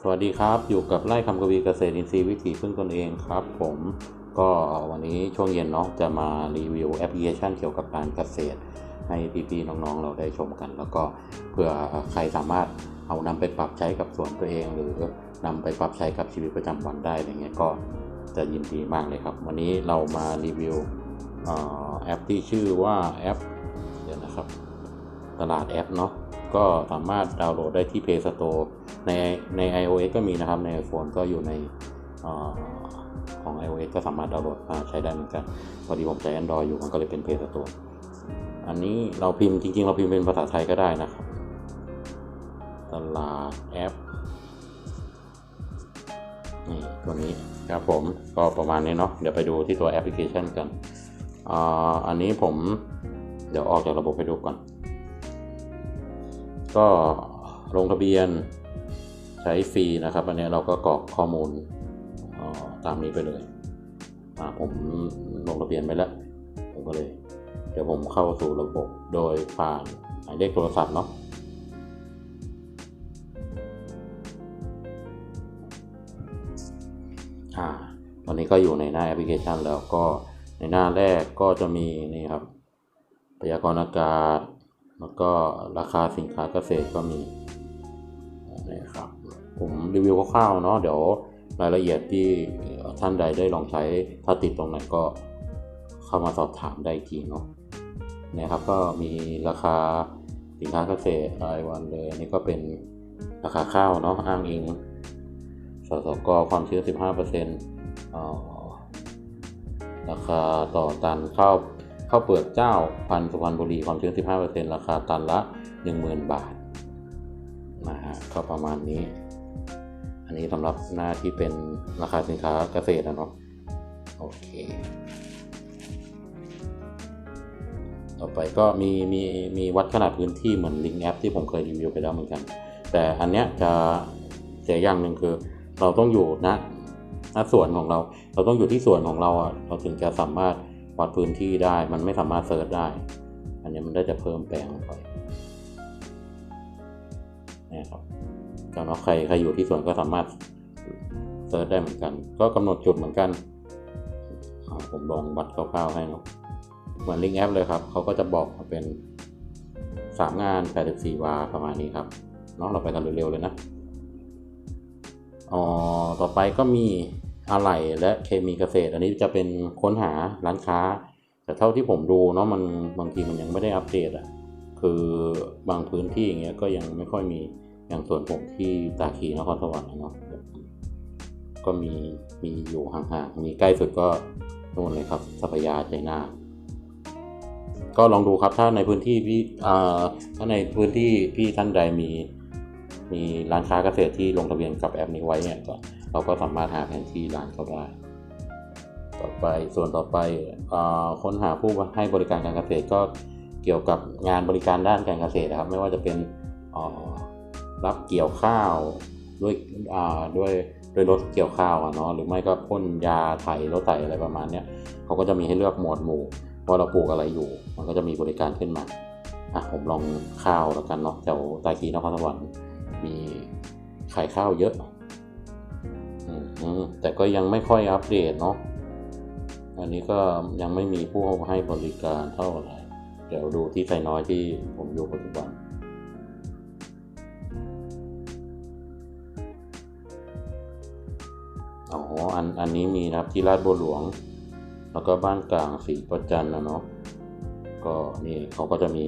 สวัสดีครับ อยู่กับไร่คำกวีเกษตรอินทรีย์วิถีพึ่งตนเองครับ ผมก็วันนี้ช่วงเย็นเนาะจะมารีวิวแอปพลิเคชันเกี่ยวกับการเกษตร ให้พี่ๆน้องๆเราได้ชมกัน แล้วก็เผื่อใครสามารถเอานำไปปรับใช้กับสวนตัวเอง หรือนำไปปรับใช้กับชีวิตประจำวันได้อะไรเงี้ยก็จะยินดีมากเลยครับ วันนี้เรามารีวิวแอปที่ชื่อว่าแอปเดี๋ยวนะครับ ตลาดแอปเนาะ ก็สามารถดาวน์โหลดได้ที่ Play Store ในใน iOS ก็มีนะครับ ใน iPhone ก็อยู่ในออของ iOS ก็สามารถดาวน์โหลดมาใช้ได้เหมือนกันพอดีผมใช้ Android อยู่มันก็เลยเป็น Play Store อันนี้เราพิมพ์จริง ๆ เราพิมพ์เป็นภาษาไทยก็ได้นะครับ ตลาดแอปนี่ตัวนี้ครับผมก็ประมาณนี้เนาะเดี๋ยวไปดูที่ตัวแอปพลิเคชันกันอ่าอันนี้ผมเดี๋ยวออกจากระบบไปดูก่อน ก็ลงทะเบียนใช้ฟรีนะครับ อันนี้เราก็กรอกข้อมูลตามนี้ไปเลยผมลงทะเบียนไปแล้ว ผมก็เลย เดี๋ยวผมเข้าสู่ระบบโดยผ่านหมายเลขโทรศัพท์เนาะตอนนี้ก็อยู่ในหน้าแอปพลิเคชันแล้วก็ในหน้าแรกก็จะมีนี่ครับพยากรณ์อากาศ แล้วก็ราคาสินค้าเกษตรก็มีนี่ครับผมรีวิวคร่าวๆเนาะเดี๋ยวรายละเอียดที่ท่านใดได้ลองใช้ถ้าติดตรงไหนก็เข้ามาสอบถามได้ทีเนาะนี่ยครับก็มีราคาสินค้าเกษตรรายวันเลยนี่ก็เป็นราคาข้าวเนาะอ้างอิงสสกความชื้น 15%เอ่อราคาต่อตันข้าว ข้าวเปลือกเจ้าพันธุ์สุพรรณบุรีความชื้น 15%ราคาตันละ 10,000 บาทนะฮะก็ประมาณนี้ อันนี้สำหรับหน้าที่เป็นราคาสินค้าเกษตรนะเนาะโอเค ต่อไปก็มีมีมีวัดขนาดพื้นที่เหมือนลิงแอปที่ผมเคยรีวิวไปแล้วเหมือนกัน แต่อันเนี้ยจะเสียอย่างหนึ่งคือ เราต้องอยู่ณณส่วนของเรา เราต้องอยู่ที่ส่วนของเราอะเราถึงจะสามารถ วัดพื้นที่ได้มันไม่สามารถเซิร์ชได้ อันนี้มันได้จะเพิ่มแปลงไปนี่ครับก็เนาะใครใครอยู่ที่ส่วนก็สามารถเซิร์ชได้เหมือนกัน ก็กำหนดจุดเหมือนกันผมลองวัดคร่าวๆให้เนาะเหมือนลิงก์แอปเลยครับเขาก็จะบอกมาเป็นสามงาน 84 วาประมาณนี้ครับเนาะเราไปกันเร็วๆเลยนะอ๋อต่อไปก็มี อะไหล่และเคมีเกษตร อันนี้จะเป็นค้นหาร้านค้า แต่เท่าที่ผมดูเนาะมันบางทีมันยังไม่ได้อัปเดตอะ่ะคือบางพื้นที่อย่างเงี้ยก็ยังไม่ค่อยมีอย่างส่วนผมที่ตาคีนครสวรรค์เนาะก็มีมีอยู่ห่างๆมีใกล้สุดก็นู่นเลยครับสัพยาใจนาทก็ลองดูครับถ้าในพื้นที่พี่ถ้าในพื้นที่พี่ท่านใดมี มีร้านค้าเกษตรที่ลงทะเบียนกับแอปนี้ไว้เนี่ยก็ เราก็สามารถหาแผนที่ร้านเขาได้ ต่อไปส่วนต่อไปอค้นหาผู้ให้บริการการเกษตรก็เกี่ยวกับงานบริการด้านการเกษตรนะครับ ไม่ว่าจะเป็นรับเกี่ยวข้าวด้วยด้วยด้วยรถเกี่ยวข้าวเนาะหรือไม่ก็พ่นยาไถรถไถอะไรประมาณเนี้ยเขาก็จะมีให้เลือกหมวดหมู่ว่าเราปลูกอะไรอยู่ มันก็จะมีบริการขึ้นมาอะผมลองข้าวแล้วกันเนาะแถวตาคีนครสวรรค์มีขายข้าวเยอะ แต่ก็ยังไม่ค่อยอัปเดตเนาะ อันนี้ก็ยังไม่มีผู้ให้บริการเท่าไหร่ เดี๋ยวดูที่ไซน้อยที่ผมอยู่ปัจจุบันอ๋ออันอันนี้มีนะครับที่ลาดบัวหลวง แล้วก็บ้านกลางสีประจันนะเนาะ ก็นี่เขาก็จะมี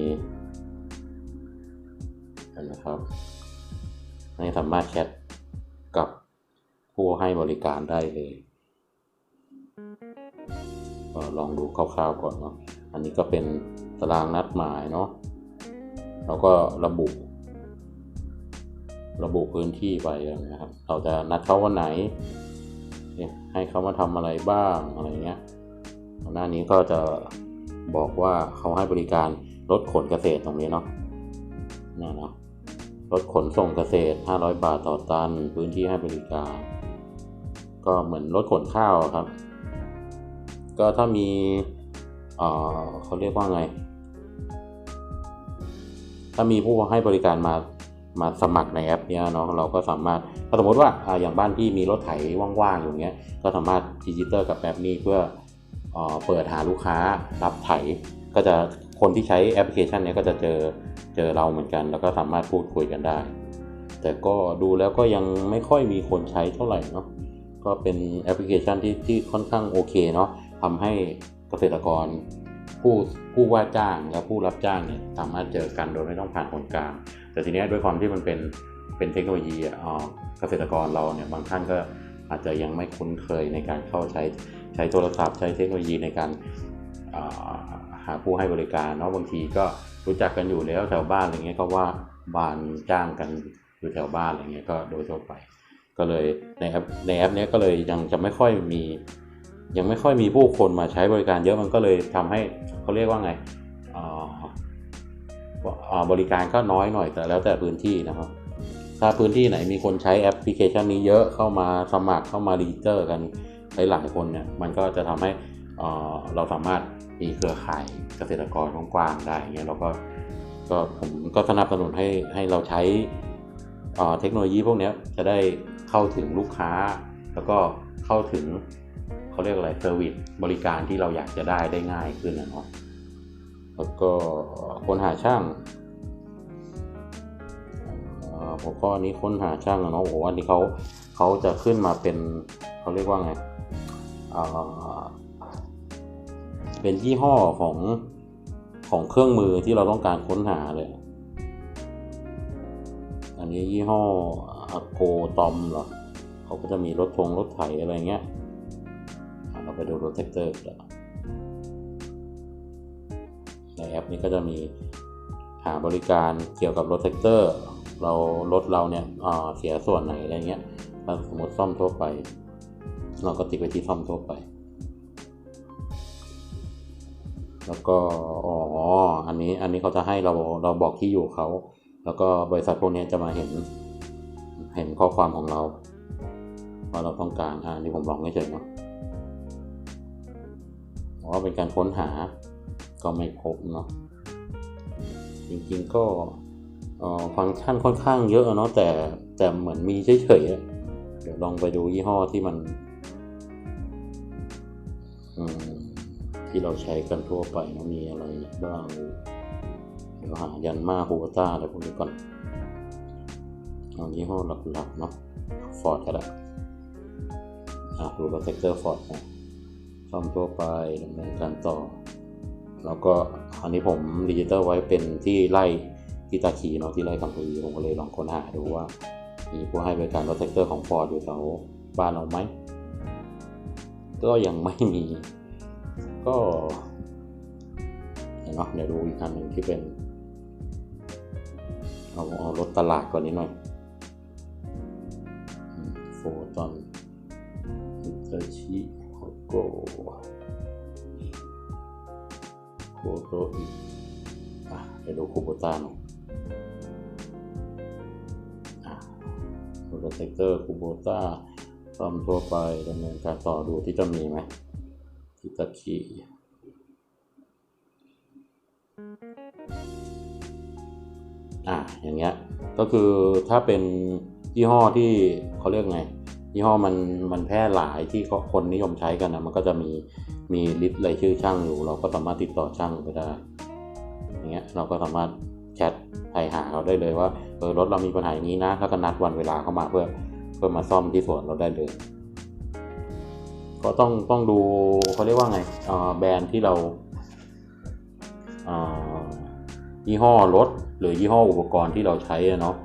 นะครับให้สามารถแชทกับ ผู้ให้บริการได้เลยก็ลองดูคร่าวๆก่อนเนาะ อันนี้ก็เป็นตารางนัดหมายเนาะ แล้วก็ระบุ ระบุพื้นที่ไปนะครับ เราจะนัดเขาวันไหน ให้เขามาทำอะไรบ้างอะไรเงี้ย หน้านี้ก็จะบอกว่าเขาให้บริการรถขนเกษตรตรงนี้เนาะนี่เนาะรถขนส่งเกษตร 500 บาทต่อตัน พื้นที่ให้บริการ ก็เหมือนรถขนข้าวครับ ก็ถ้ามีเอ่อเขาเรียกว่าไง ถ้ามีผู้ให้บริการมามาสมัครในแอปเนี้ยเนาะเราก็สามารถถ้าสมมติว่าออย่างบ้านที่มีรถไถว่างๆอยู่เงี้ยก็สามารถดิจิเตอร์กับแอปนี้เพื่อเอ่อเปิดหาลูกค้ารับไถ ก็จะคนที่ใช้แอปพลิเคชันนี้ก็จะเจอเจอเราเหมือนกัน แล้วก็สามารถพูดคุยกันได้ แต่ก็ดูแล้วก็ยังไม่ค่อยมีคนใช้เท่าไหร่เนาะ ก็เป็นแอปพลิเคชันที่ที่ค่อนข้างโอเคเนาะทำให้เกษตรกรผู้ผู้ว่าจ้างและผู้รับจ้างเนี่ยสามารถเจอกันโดยไม่ต้องผ่านคนกลางแต่ทีนี้ด้วยความที่มันเป็นเป็นเทคโนโลยีอะอ่าเกษตรกรเราเนี่ยบางท่านก็อาจจะยังไม่คุ้นเคยในการเข้าใช้ใช้โทรศัพท์ใช้เทคโนโลยีในการหาผู้ให้บริการเนาะบางทีก็รู้จักกันอยู่แล้วแถวบ้านอะไรเงี้ยก็ว่าบ้านจ้างกันอยู่แถวบ้านอะไรเงี้ยก็โดยทั่วไป ก็เลยในแอปในแอปนี้ก็เลยยังจะไม่ค่อยมี ยังไม่ค่อยมีผู้คนมาใช้บริการเยอะมันก็เลยทำให้เขาเรียกว่าไงบริการก็น้อยหน่อยแต่แล้วแต่พื้นที่นะครับ ถ้าพื้นที่ไหนมีคนใช้แอปพลิเคชันนี้เยอะเข้ามาสมัครเข้ามารีเตอร์กันหลายๆคนเนี่ยมันก็จะทำให้เราสามารถมีเครือข่ายเกษตรกรกว้างได้เงี้ยเราก็ก็ผมก็สนับสนุนให้ให้เราใช้เทคโนโลยีพวกนี้จะได้ เข้าถึงลูกค้า แล้วก็เข้าถึงเขาเรียกอะไรเซอร์วิสบริการที่เราอยากจะได้ได้ง่ายขึ้นนะเนาะแล้วก็คนหาช่างอ่อหัวข้อนี้ค้นหาช่างอะเนาะโอ้โหอันนี้เขาเขาจะขึ้นมาเป็นเขาเรียกว่าไงอ่อเป็นยี่ห้อของของเครื่องมือที่เราต้องการค้นหาเลย อันนี้ยี่ห้อ อโกตอมเหรอเขาก็จะมีรถทงรถไถอะไรเงี้ยเราไปดูรถแท็กเตอร์กันในแอปนี้ก็จะมีหาบริการเกี่ยวกับรถแท็กเตอร์ เรารถเราเนี่ยเสียส่วนไหนอะไรเงี้ยถ้าสมมติซ่อมทั่วไป เราก็ติ๊กไปที่ซ่อมทั่วไป แล้วก็อ๋ออันนี้อันนี้เขาจะให้เราเราบอกที่อยู่เขา แล้วก็บริษัทพวกนี้จะมาเห็น เห็นข้อความของเราว่าเราต้องการอ่านี่ผมลองไม่เฉยๆเนาะว่าเป็นการค้นหาก็ไม่พบเนาะจริงๆก็ฟังก์ชันค่อนข้างเยอะเนาะแต่แต่เหมือนมีเฉยๆเดี๋ยวลองไปดูยี่ห้อที่มันมที่เราใช้กันทั่วไปนะมีอะไรบ้าง เดี๋ยวหายันมาโฮต้าอะไรพวกนี้ก่อน เอายี่ห้อหลักๆเนาะฟอร์ดก็ได้อะดูรถเซกเตอร์ฟอร์ดนะซ่อมทั่วไปดำเนินการต่อ แล้วก็อันนี้ผมดิจิตอลไว้เป็นที่ไล่ที่ตาคีเนาะที่ไล่คำพูดีผมก็เลยลองค้นหาดูว่า มีผู้ให้บริการรถแท็กเตอร์ของฟอร์ดอยู่แถวบ้านเราไหม ก็ยังไม่มี ก็เดี๋ยวเนาะเดี๋ยวดูอีกคันหนึ่งที่เป็น เอาเอารถตลาดก่อนนิดหน่อย โคโกโคโตอิอะเดี๋ยวดูคูโบต้าหน่อยอะรถเซกเตอร์คูโบต้าซ่อมทั่วไปดำเนินการต่อดูที่จะมีไหมที่ตะคีอะอย่างเงี้ย ก็คือถ้าเป็นยี่ห้อที่เขาเรียกไง ยี่ห้อมันมันแพร่หลายที่คนนิยมใช้กันนะมันก็จะมีมีลิสต์รายชื่อช่างอยู่ เราก็สามารถติดต่อช่างไปได้อย่างเงี้ยเราก็สามารถแชทไปหาเขาได้เลยว่าเออรถเรามีปัญหานี้นะแล้วก็นัดวันเวลาเข้ามาเพื่อเพื่อมาซ่อมที่สวนเราได้เลย ก็ต้องต้องดูเขาเรียกว่าไงเอ่อแบรนด์ที่เราเอ่อยี่ห้อรถหรือยี่ห้ออุปกรณ์ที่เราใช้เนาะ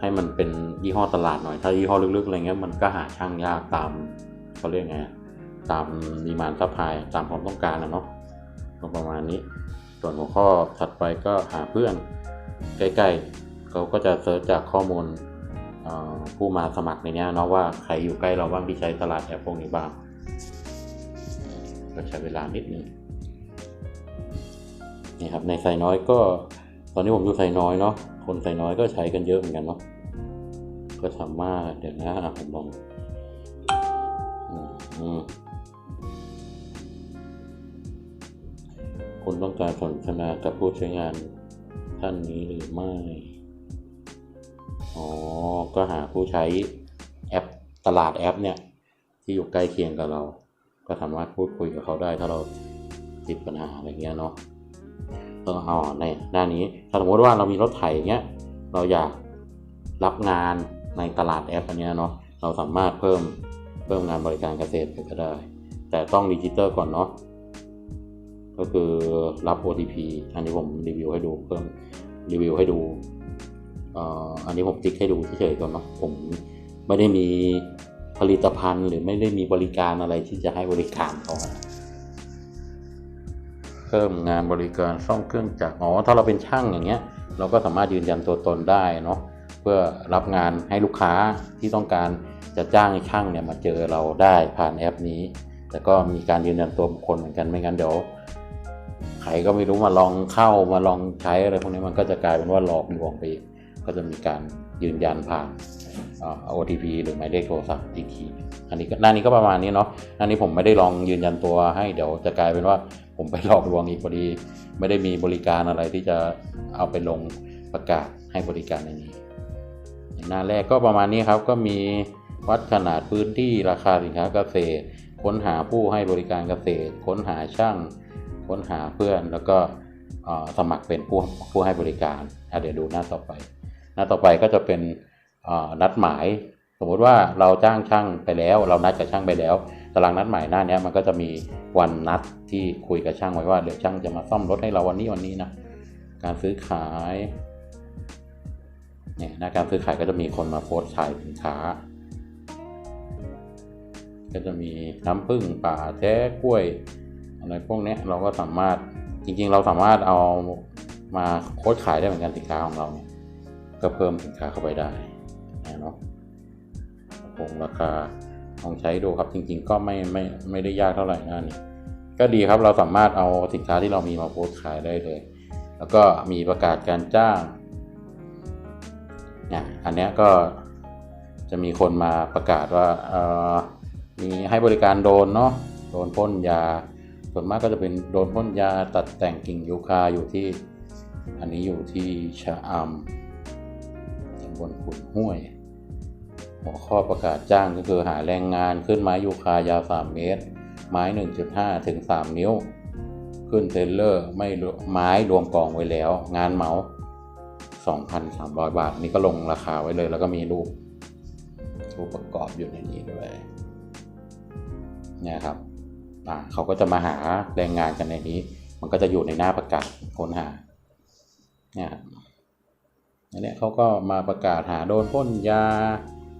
ให้มันเป็นยี่ห้อตลาดหน่อย ถ้ายี่ห้อลึกๆอะไรเงี้ยมันก็หาช่างยากตามเขาเรียกไงตามดีมานซัพพลายตามความต้องการนะเนาะก็ประมาณนี้ ส่วนหัวข้อถัดไปก็หาเพื่อนใกล้ๆเขาก็จะเซิร์ชจากข้อมูลผู้มาสมัครในเนี้ยเนาะว่าใครอยู่ใกล้เราบ้างที่ใช้ตลาดแอปพวกนี้บ้างก็ใช้เวลานิดนึงนี่ครับในไซน้อยก็ตอนนี้ผมอยู่ไซน้อยเนาะ คนไซน้อยก็ใช้กันเยอะเหมือนกันเนาะก็สามารถเดี๋ยวนะผมลองคุณต้องการสนทนากับผู้ใช้งานท่านนี้หรือไม่ อ๋อ ก็หาผู้ใช้แอปตลาดแอปเนี่ย ที่อยู่ใกล้เคียงกับเรา ก็สามารถพูดคุยกับเขาได้ถ้าเราติดปัญหาอะไรเงี้ยเนาะ ก็เอาในหน้านนี้ถ้าสมมติว่าเรามีรถไถเงี้ยเราอยากรับงานในตลาดแอปอันนี้เนาะเราสามารถเพิ่มเพิ่มงานบริการเกษตรไปก็ได้ แต่ต้องดิจิตอลก่อนเนาะก็คือรับ OTP อันนี้ผมรีวิวให้ดูเพิ่มรีวิวให้ดูอันนี้ผมติ๊กให้ดูเฉยๆก่อนเนาะผมไม่ได้มีผลิตภัณฑ์หรือไม่ได้มีบริการอะไรที่จะให้บริการเขา เพิ่มงานบริการซ่อมเครื่องจักรอ๋อถ้าเราเป็นช่างอย่างเงี้ย เราก็สามารถยืนยันตัวตนได้เนาะเพื่อรับงานให้ลูกค้าที่ต้องการจะจ้างช่างเนี่ยมาเจอเราได้ผ่านแอปนี้ แต่ก็มีการยืนยันตัวบุคคลเหมือนกันไม่งั้นเดี๋ยวใครก็ไม่รู้มาลองเข้ามาลองใช้อะไรพวกนี้มันก็จะกลายเป็นว่าหลอกลวงไปก็จะมีการยืนยันผ่าน OTP หรือหมายเลขโทรศัพท์อีกทีอันนี้หน้านี้ก็ประมาณนี้เนาะหน้านี้ผมไม่ได้ลองยืนยันตัวให้เดี๋ยวจะกลายเป็นว่า ผมไปหลอกลวงอีกพอดี ไม่ได้มีบริการอะไรที่จะเอาไปลงประกาศให้บริการในนี้ หน้าแรกก็ประมาณนี้ครับก็มีวัดขนาดพื้นที่ราคาสินค้าเกษตร ค้นหาผู้ให้บริการเกษตร ค้นหาช่าง ค้นหาเพื่อนแล้วก็สมัครเป็นผู้ผู้ให้บริการเดี๋ยวดูหน้าต่อไป หน้าต่อไปก็จะเป็นนัดหมาย สมมติว่าเราจ้างช่างไปแล้ว เรานัดกับช่างไปแล้ว ตารางนัดหมายหน้าเนี้ยมันก็จะมีวันนัดที่คุยกับช่างไว้ว่าเดี๋ยวช่างจะมาซ่อมรถให้เราวันนี้วันนี้นะการซื้อขายเนี่ยหน้าการซื้อขายก็จะมีคนมาโพสต์ขายสินค้า ก็จะมีน้ำผึ้งป่าแท้กล้วยอะไรพวกเนี้ยเราก็สามารถจริงๆ เราสามารถเอามาโค้ดขายได้เหมือนกันสินค้าของเราเนี่ยก็เพิ่มสินค้าเข้าไปได้นะเนาะคงราคา ลองใช้ดูครับจริงๆ ก็ไม่ไม่ไม่ได้ยากเท่าไหร่นะนี่ก็ดีครับเราสามารถเอาสินค้าที่เรามีมาโพสต์ขายได้เลย แล้วก็มีประกาศการจ้างเนี่ยอันนี้ก็จะมีคนมาประกาศว่าเออมีให้บริการโดนเนาะโดนพ่นยา ส่วนมากก็จะเป็นโดนพ่นยาตัดแต่งกิ่งยูคาอยู่ที่ อันนี้อยู่ที่ชะอำตำบลขุนห้วย หัวข้อประกาศจ้างก็คือหาแรงงานขึ้นไม้ยูคายาว 3 เมตร ไม้ 1.5 ถึง 3 นิ้ว ขึ้นเทรลเลอร์ไม่ไม้รวมกองไว้แล้ว งานเหมา 2,300 บาท นี่ก็ลงราคาไว้เลย แล้วก็มีรูปรูปประกอบอยู่ในนี้ด้วยเนี่ยครับเขาก็จะมาหาแรงงานกันในนี้ มันก็จะอยู่ในหน้าประกาศค้นหาเนี่ยอันเนี้ยเขาก็มาประกาศหาโดนพ่นยา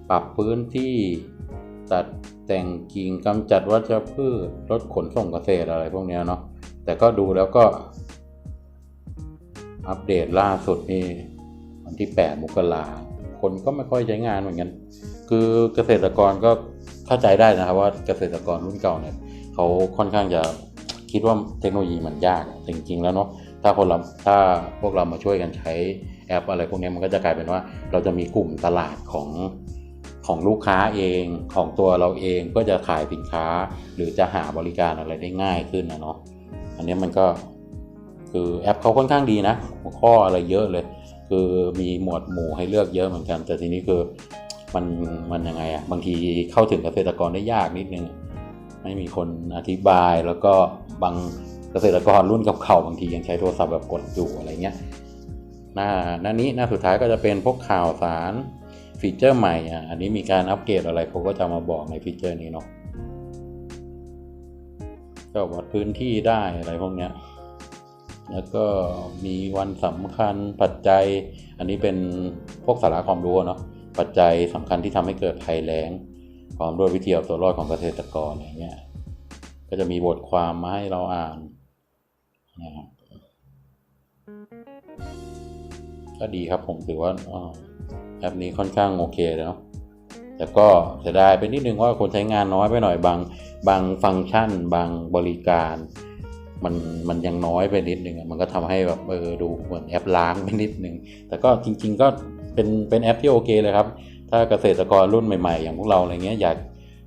ปรับพื้นที่ตัดแต่งกิ่งกำจัดวัชพืชลดขนส่งเกษตรอะไรพวกเนี้ยเนาะแต่ก็ดูแล้วก็ อัปเดตล่าสุดนี่วันที่ 8 มกราคนก็ไม่ค่อยใช้งานเหมือนกัน คือเกษตรกรก็เข้าใจได้นะครับว่าเกษตรกรรุ่นเก่าเนี่ยเขาค่อนข้างจะคิดว่าเทคโนโลยีมันยากแต่จริงๆแล้วเนาะถ้าคนเราถ้าพวกเรามาช่วยกันใช้แอปอะไรพวกนี้มันก็จะกลายเป็นว่า เราจะมีกลุ่มตลาดของ ของลูกค้าเองของตัวเราเองก็จะขายสินค้า หรือจะหาบริการอะไรได้ง่ายขึ้นนะเนาะอันนี้มันก็คือแอปเขาค่อนข้างดีนะหัวข้ออะไรเยอะเลย คือมีหมวดหมู่ให้เลือกเยอะเหมือนกัน แต่ทีนี้คือมันมันยังไงอะบางทีเข้าถึงเกษตรกรได้ยากนิดนึงไม่มีคนอธิบายแล้วก็บางเกษตรกรรุ่นเก่าๆบางทียังใช้โทรศัพท์แบบกดอยู่อะไรเงี้ยหน้าหน้านี้หน้าสุดท้ายก็จะเป็นพวกข่าวสาร ฟีเจอร์ใหม่อะอันนี้มีการอัปเกรดอะไรเขาก็จะมาบอกในฟีเจอร์นี้เนาะก็วัดพื้นที่ได้อะไรพวกเนี้ยแล้วก็มีวันสำคัญปัจจัย อันนี้เป็นพวกสาระความรู้เนาะปัจจัยสำคัญที่ทำให้เกิดภัยแล้งพร้อมด้วยวิธีเอาตัวรอดของเกษตรกรอย่างเงี้ยก็จะมีบทความมาให้เราอ่านนะครับก็ดีครับผมถือว่าอ่า แอปนี้ค่อนข้างโอเคเลยเนาะแต่ก็เสียดายไปนิดนึงว่าคนใช้งานน้อยไปหน่อยบางบางฟังก์ชัน บางบริการ มันมันยังน้อยไปนิดนึงมันก็ทำให้แบบเออดูเหมือนแอปล้างไปนิดนึง แต่ก็จริง ๆ ก็เป็นเป็นแอปที่โอเคเลยครับ ถ้าเกษตรกรรุ่นใหม่ๆ อย่างพวกเราอะไรเงี้ยอยาก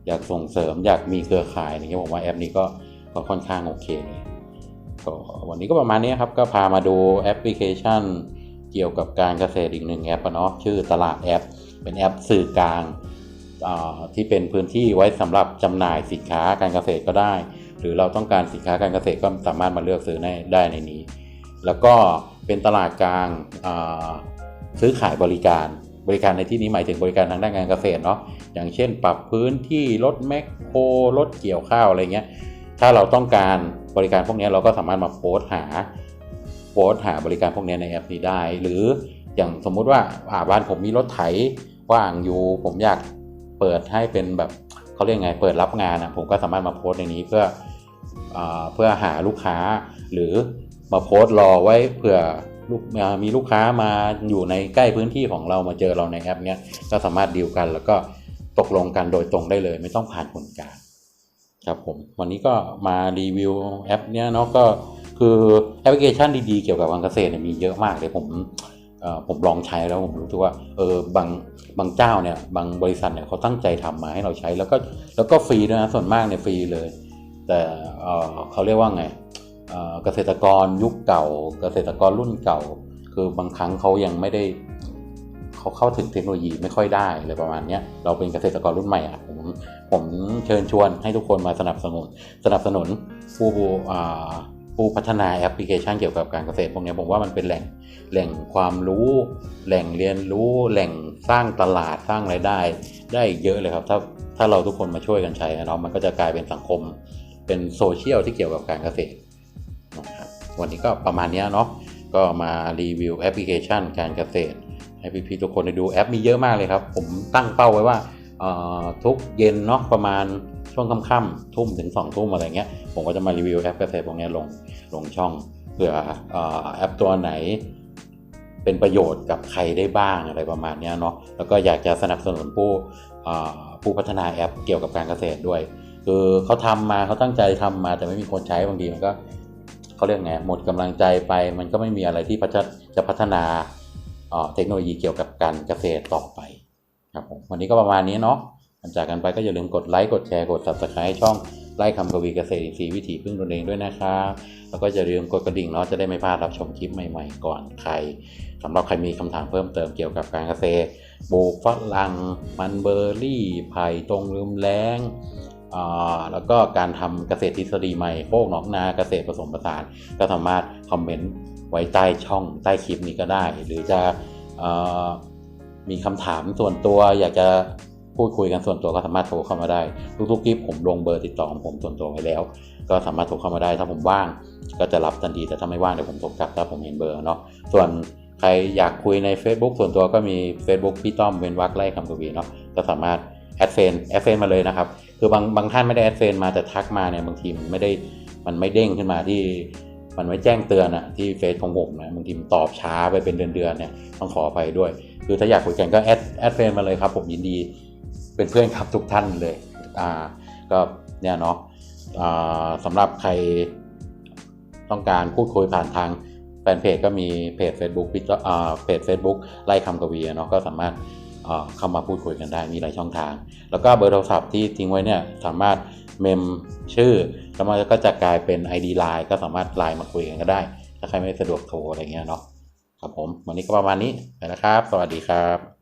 อยากส่งเสริมอยากมีเครือข่ายอย่างเงี้ยผมว่าแอปนี้ก็ก็ค่อนข้างโอเคเลยก็วันนี้ก็ประมาณนี้ครับก็พามาดูแอปพลิเคชัน เกี่ยวกับการเกษตรอีกหนึ่งแอปอะเนาะชื่อตลาดแอป เป็นแอปสื่อกลางที่เป็นพื้นที่ไว้สำหรับจำหน่ายสินค้าการเกษตรก็ได้ หรือเราต้องการสินค้าการเกษตรก็สามารถมาเลือกซื้อได้ในนี้ แล้วก็เป็นตลาดกลางาซื้อขายบริการบริการในที่นี้หมายถึงบริการทางด้านการเกษตรเนาะอย่างเช่น ปรับพื้นที่รถแมคโครรถเกี่ยวข้าวอะไรเงี้ยถ้าเราต้องการบริการพวกนี้เราก็สามารถมาโพสต์หา โพสหาบริการพวกนี้ในแอปนี้ได้ หรืออย่างสมมุติว่าอ่าบ้านผมมีรถไถว่างอยู่ ผมอยากเปิดให้เป็นแบบเขาเรียกไงเปิดรับงานอะผมก็สามารถมาโพสในนี้เพื่ออเพื่อหาลูกค้า หรือมาโพสรอไว้เผื่อลูกมีลูกค้ามาอยู่ในใกล้พื้นที่ของเรามาเจอเราในแอปเนี้ยก็สามารถดีลกันแล้วก็ตกลงกันโดยตรงได้เลย ไม่ต้องผ่านคนกลางครับผมวันนี้ก็มารีวิวแอปเนี้ยเนาะก็ คือแอปพลิเคชันดีๆ เกี่ยวกับการเกษตรเนี่ยมีเยอะมากเลยผมผมลองใช้แล้วผมรู้สึกว่าเออบางบางเจ้าเนี่ยบางบริษัทเนี่ยเขาตั้งใจทำมาให้เราใช้แล้วก็แล้วก็ฟรีด้วยนะส่วนมากเนี่ยฟรีเลย แต่เออเขาเรียกว่าไงเออเกษตรกรยุคเก่า เกษตรกรรุ่นเก่า คือบางครั้งเขายังไม่ได้เขาเข้าถึงเทคโนโลยีไม่ค่อยได้อะไรประมาณนี้เราเป็นเกษตรกรรุ่นใหม่อะผมผมเชิญชวนให้ทุกคนมาสนับสนุนสนับสนุนผู้อ่า ผู้พัฒนาแอปพลิเคชันเกี่ยวกับการเกษตรพวกนี้ผมว่ามันเป็นแหล่งแหล่งความรู้ แหล่งเรียนรู้ แหล่งสร้างตลาดสร้างรายได้ ได้เยอะเลยครับ ถ้าถ้าเราทุกคนมาช่วยกันใช้เนาะมันก็จะกลายเป็นสังคมเป็นโซเชียลที่เกี่ยวกับการเกษตรนะครับวันนี้ก็ประมาณนี้เนาะก็มารีวิวแอปพลิเคชันการเกษตรให้พี่ๆทุกคนได้ดูแอปมีเยอะมากเลยครับ ผมตั้งเป้าไว้ว่าทุกเย็นเนาะประมาณ ช่วงค่ำๆทุ่มถึง2ทุ่มอะไรเงี้ยผมก็จะมารีวิวแอปเกษตรพวกนี้ลงลงช่องเผื่ออแอปตัวไหนเป็นประโยชน์กับใครได้บ้างอะไรประมาณเนี้ยเนาะแล้วก็อยากจะสนับสนุนผู้ผู้พัฒนาแอปเกี่ยวกับการเกษตรด้วย คือเขาทำมาเขาตั้งใจทำมาแต่ไม่มีคนใช้บางทีมันก็เขาเรียกไงหมดกำลังใจไป มันก็ไม่มีอะไรที่พัฒจะพัฒนาเทคโนโลยีเกี่ยวกับการเกษตรต่อไปครับผมวันนี้ก็ประมาณนี้เนาะ จากกันไปก็อย่าลืมกดไลค์กดแชร์กด subscribe ช่องไล่คำกวีเกษตรอินทรีย์วิถีพึ่งตนเองด้วยนะครับแล้วก็อย่าลืมกดกระดิ่งเนาะจะได้ไม่พลาดรับชมคลิปใหม่ๆก่อนใครสำหรับใครมีคำถามเพิ่มเติมเกี่ยวกับการเกษตรปลูกฝรั่งมันเบอร์รี่ไผ่ตรงลืมแล้งแล้วก็การทำเกษตรทฤษฎีใหม่โคกหนองนาเกษตรผสมผสาน ก็สามารถคอมเมนต์ไว้ใต้ช่องใต้คลิปนี้ก็ได้ หรือจะอมีคำถามส่วนตัวอยากจะ พูดคุยกันส่วนตัวก็สามารถโทรเข้ามาได้ ทุกๆคลิปผมลงเบอร์ติดต่อของผมส่วนตัวไว้แล้ว ก็สามารถโทรเข้ามาได้ถ้าผมว่าง ก็จะรับทันทีแต่ถ้าไม่ว่างเดี๋ยวผมโทรกลับถ้าผมเห็นเบอร์เนาะส่วนใครอยากคุยใน Facebook ส่วนตัวก็มี Facebook พี่ต้อมเวนวักไล่คำกวีเนาะก็สามารถแอดเฟนแอดเฟนมาเลยนะครับ คือบางบางท่านไม่ได้แอดเฟนมาแต่ทักมาเนี่ยบางทีมันไม่ได้มันไม่เด้งขึ้นมาที่มันไม่แจ้งเตือนอะที่เฟซของผมนะบางทีมันตอบช้าไปเป็นเดือนๆเนี่ยต้องขอไปด้วย คือถ้าอยากคุยกันก็แอดแอดเฟนมาเลยครับ ผมยินดี เป็นเพื่อนครับทุกท่านเลยอ่าก็เนี่ยเนาะสำหรับใครต้องการพูดคุยผ่านทางแฟนเพจก็มีเพจ Facebook พี่ต้ออ่าเพจ Facebook ไล่คำกวีเนาะก็สามารถเข้ามาพูดคุยกันได้มีหลายช่องทาง แล้วก็เบอร์โทรศัพท์ที่ทิ้งไว้เนี่ยสามารถเมมชื่อแล้วมันก็จะกลายเป็น ID Line ก็สามารถไลน์มาคุยกันก็ได้ ถ้าใครไม่สะดวกโทรอะไรเงี้ยเนาะครับผม วันนี้ก็ประมาณนี้ไปแล้วครับ สวัสดีครับ